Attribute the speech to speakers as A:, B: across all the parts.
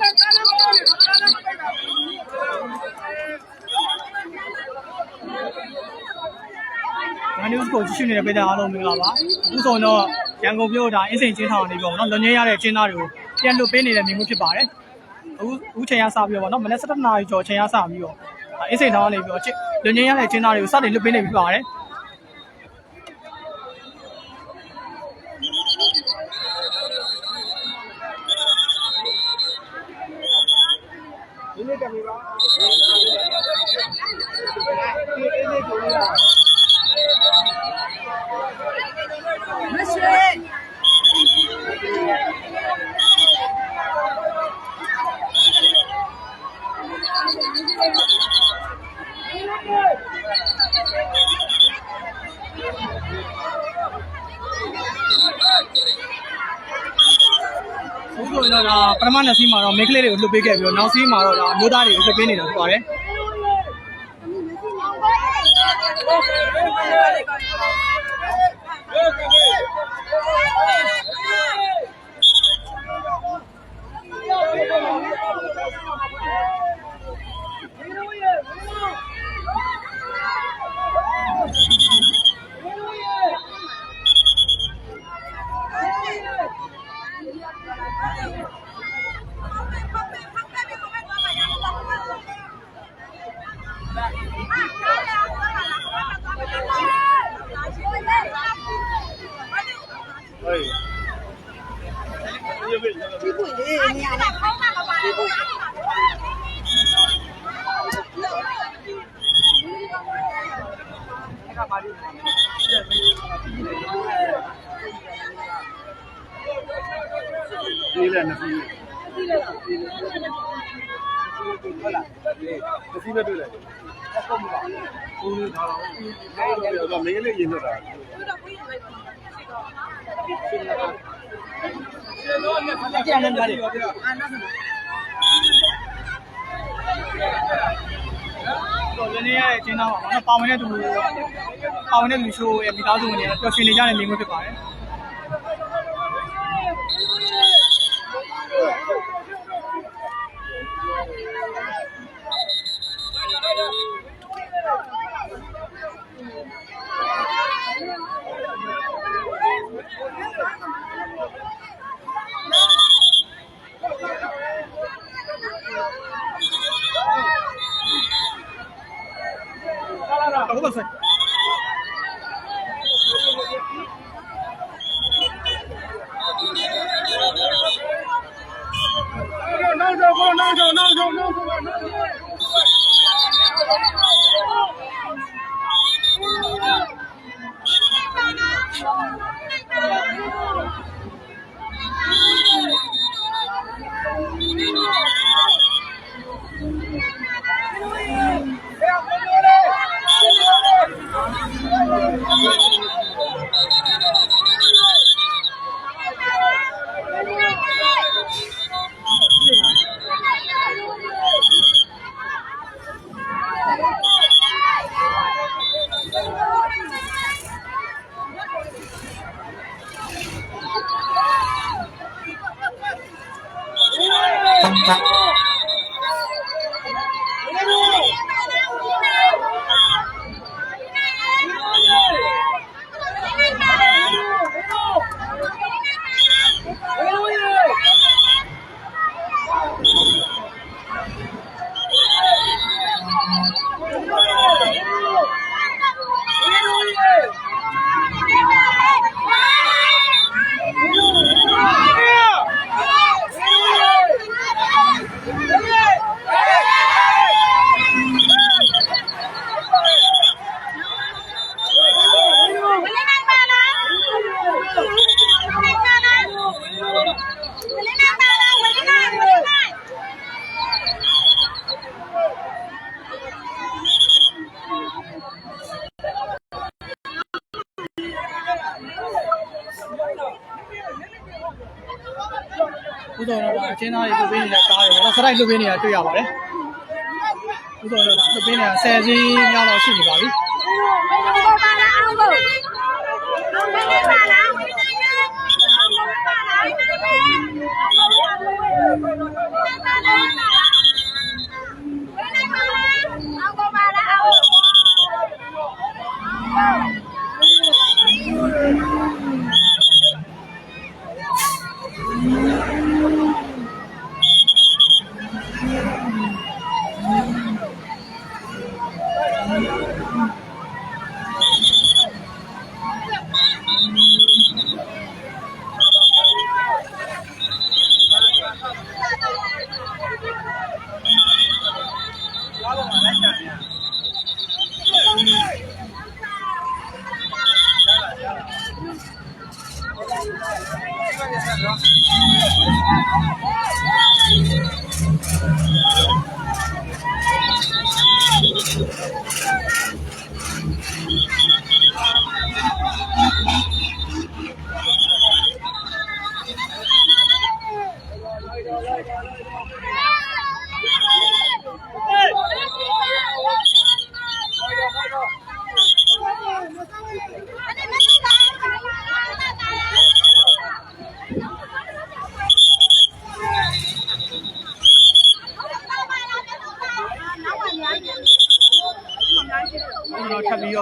A: မန်နျူးကိုကြည့်ရှုနေတဲ့ပြည်သူအားလုံးမင်္ဂလာပါအခုဆိုတော့ရန်ကုန်မြို့ဒါအင်းစိန်ချင်းထောင်နေပြီပေါ့နော်လွန်ငင်းရတဲ့ချင်းသားတွေကိုပြန်လွတ်ပေးနေတဲ့မျိုးဖြစ်ပါတယ်အခုအခုချိန်ရစပြီးတော့ပေါ့နော်မနေ့7နာရီကျော်ချိန်ရစပြီးတော့အင်းစိန်ထောင်ကနေပြီးတော့လွန်ငင်းရတဲ့ချင်းသားတွေကိုစတင်လွတ်ပေးနေပြီပါတယ် အခုဆိုရင်တော့ဒါပထမနှစ်စီးမှာတော့မိန်းကလေးတွေကိုလွတ်ပေးခဲ့ပြီးတော့နောက်စီးမှာတော့ဒါအမျိုးသားတွေကိုလွတ်ပေးနေတာဖြစ်ပါတယ်
B: ဒီပွင့်လေးနေရာနဲ့ခေါင်းမှာမပါဘူး
C: ဒီလည်းနှစ်စီးဟုတ်လားတစ်စီးပဲတွေ့လိုက်အကောမပါဘူးလေးထားတော့အဲ့တော့မင်းလေးရင်ထွက်တာ
A: ကြံနေကြတယ် တော့ဒီနေ့ရဲ့အချင်းသားပါတော့ပါဝင်တဲ့သူပါဝင်တဲ့လူရှိုးရဲ့မိသားစုဝင်တွေပျော်ရွှင်နေကြတဲ့မျိုးဖြစ်ပါတယ် ဟုတ် 我
C: 们是 တွေ
B: လွ
A: တ်ပေးနေတဲ့ကားတွေတော့စရိုက်လွတ်ပေးနေတာတွေ့ရပါတယ်ဥတော်တော့လွတ်ပေးနေတာ10စီးများတော့ရှိနေပါပြီ
B: ဝင်ပါလားအောင်လို့ဝင်နေပါလား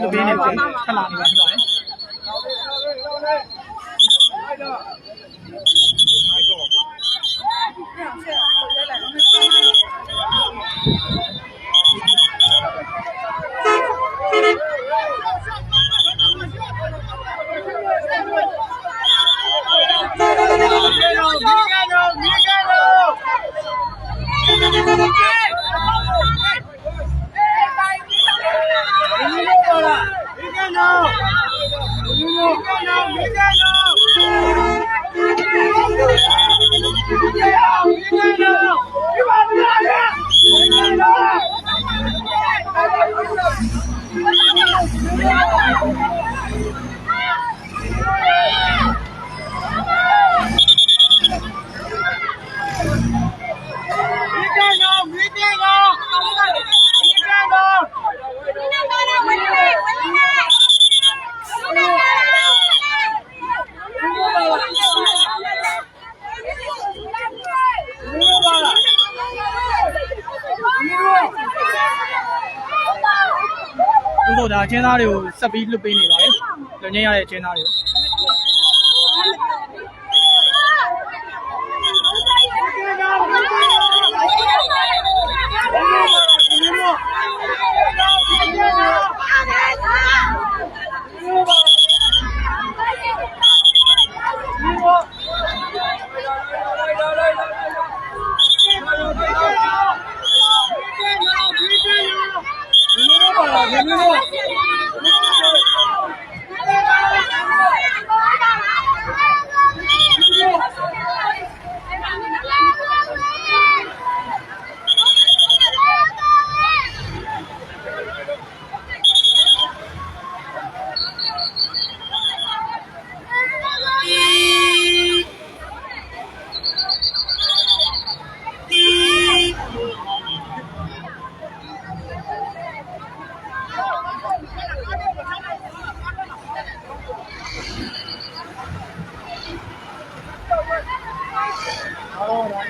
A: ကျွန်တော်ထပ်ပြီးတော့လှုပ်ပေးနေပြန်ထပ်လာနေပါဖြစ်ပါတယ် သူတို့ဒါ အချင်းသားတွေကိုဆက်ပြီးလှုပ်ပေးနေပါတယ်လွန်ငင်းရတဲ့အချင်းသားတွေကို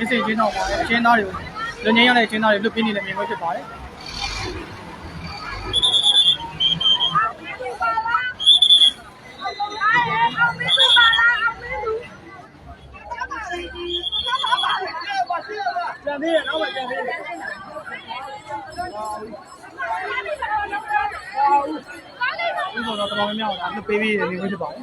A: အင်းစိန်ချင်းတော့ပါတယ်အချင်းသားတွေကိုလွန်ငင်းရတဲ့အချင်းသားတွေလွတ်ပြင်းနေတဲ့မြင်ကွက်ဖြစ်ပါတယ်
C: ကျန်သေးရနောက်မှကျန်သေးတယ်
A: ဒီဆိုတော့တော်တော်များများဒါလွတ်ပေးပြီးနေတဲ့မြင်ကွက်ဖြစ်ပါတယ်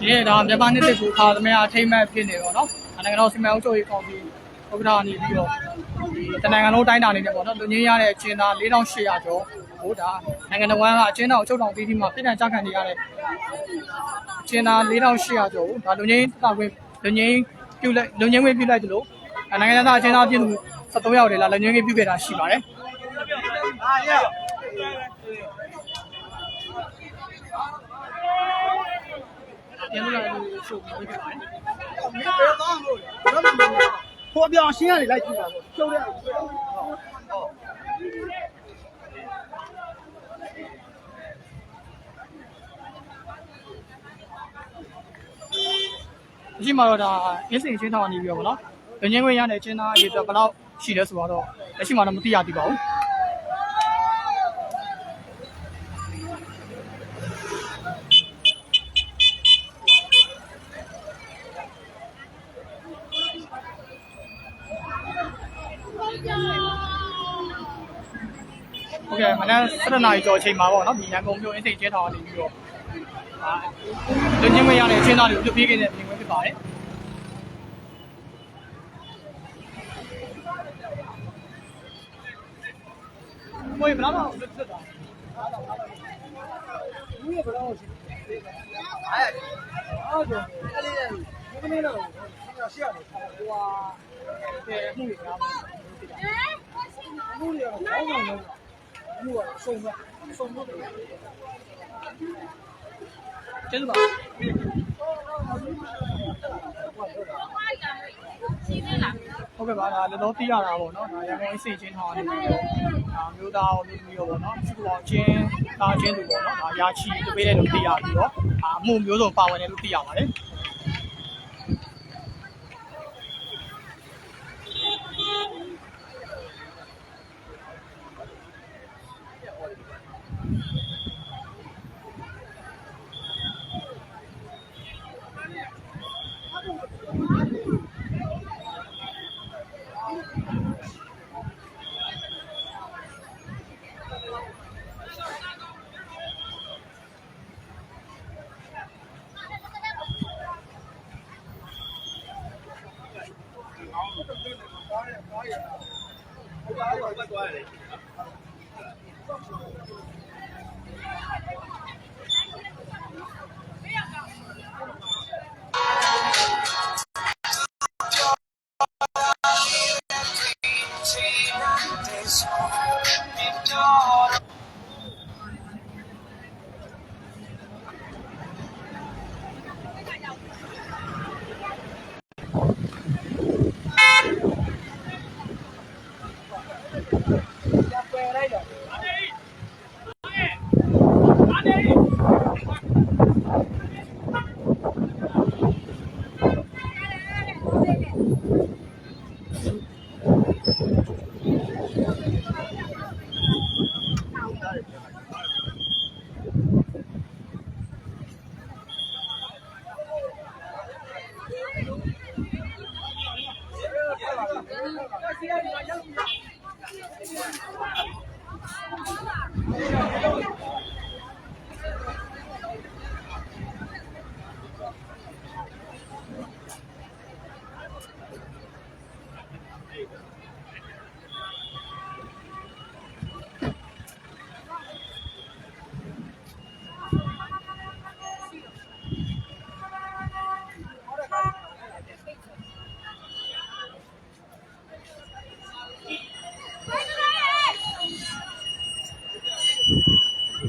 A: ဒီနေ့ဒါမြန်မာနှစ်သစ်ကိုခါသမယအထိမ့်မှတ်ဖြစ်နေတော့နော်နိုင်ငံတော်စီမံအုပ်ချုပ်ရေးကောင်စီဥက္ကဋ္ဌအနေပြီးတော့ဒီတနိုင်ငံလုံးတိုင်းတာနေတယ်ပေါ့နော်လူငင်းရတဲ့အချင်းသား4800ကျော်ဟိုဒါနိုင်ငံတော်ကအချင်းတော်အချုပ်တော်ပြီးပြီးမှပြည်ထောင်ကြခံနေရတဲ့အချင်းသား4800ကျော်ဟိုဒါလူငင်းတာခွင့်လူငင်းပြုလိုက်လူငင်းဝင်ပြုလိုက်တယ်လို့နိုင်ငံသားအချင်းသားပြည်သူ73ယောက်တည်းလားလူငင်းပြုခဲ့တာရှိပါတယ်
C: ရှု
A: ပ်ပြီးဖြစ်ပါတယ်
C: ခေါ်ပြောင်းရှင်းရလိုက်ကြည့်ပါပေါ့ကျုပ်ရ။
A: ဒီမှာတော့ဒါအင်းစိန်ချင်းထောင်နေပြီးတော့ဗောနော်။လုံငင်းခွင့်ရတဲ့ချင်းသားအရေးအတွက်ဘယ်လောက်ရှိလဲဆိုတော့လက်ရှိမှာတော့မသိရသေးပါဘူး။ နက်7:00နာရီကျော်အချိန်မှာပေါ့နော်ဒီရန်ကုန်မြို့အင်းစိန်ချင်းထောင်နေပြီးတော့အာလုံငင်းခွင့်ရတဲ့ချင်းသားတွေကိုပြုတ်ပြေးခဲ့တဲ့ပြင်ခွင့်ဖြစ်ပါတယ်။ကိုယ်ဘယ်တော့မှလွတ်တာ
C: ဘူးရဘယ်တော့ရှိအားရတယ်ဟုတ်တယ်အဲ့လေးလေးမင်းတော့ရှင်းရတယ်ဟိုဟာ
A: တဲ့မှုတွေများတယ်
C: ဘူးရတော့ဘောင်းဆောင်လုံး ဘူးကစုံကစုံလို့တယ်
A: ကျေးဇူးပါဟုတ်ကဲ့ပါဒါလည်းတော့သိရတာပေါ့နော်ဒါရန်ကုန်အစိတ်ချင်းထောင်းနေပြီးတော့ဒါမျိုးသားအောင်မျိုးသမီးရောပေါ့နော်စုပေါင်းချင်းသားချင်းတို့ပေါ့နော်ဒါရာချီတပေးတဲ့လို့သိရပြီးတော့အာအမှုမျိုးစုံပါဝင်တယ်လို့သိရပါတယ်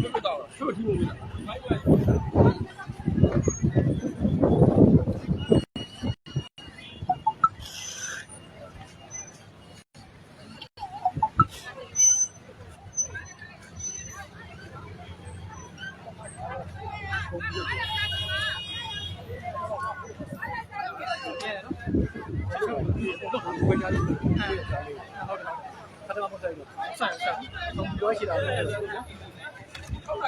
A: 这个到了射击的，还有。 ဆိုင်တော့ပြောရှိတာလေနော်ဟုတ်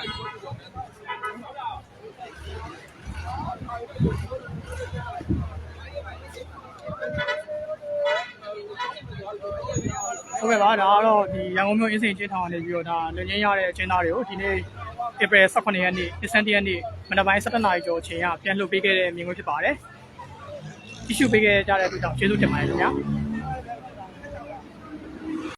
A: ကဲ့ပါဒါကတော့ဒီရန်ကုန်မြို့အင်းစိန်ချင်းထောင်ကနေပြီးတော့ဒါလွန်ငင်းရတဲ့အချင်းသားတွေကိုဒီနေ့ April 18ရက်နေ့ဒီရက်နေ့မနက်ပိုင်း7:00နာရီကျော်အချိန်ကပြန်လွှတ်ပေးခဲ့တဲ့မြင်ကွင်းဖြစ်ပါတယ်။ကြည့်ရှုပေးခဲ့ကြတဲ့အတွက်ကြောင့်ကျေးဇူးတင်ပါတယ်ခင်ဗျာ။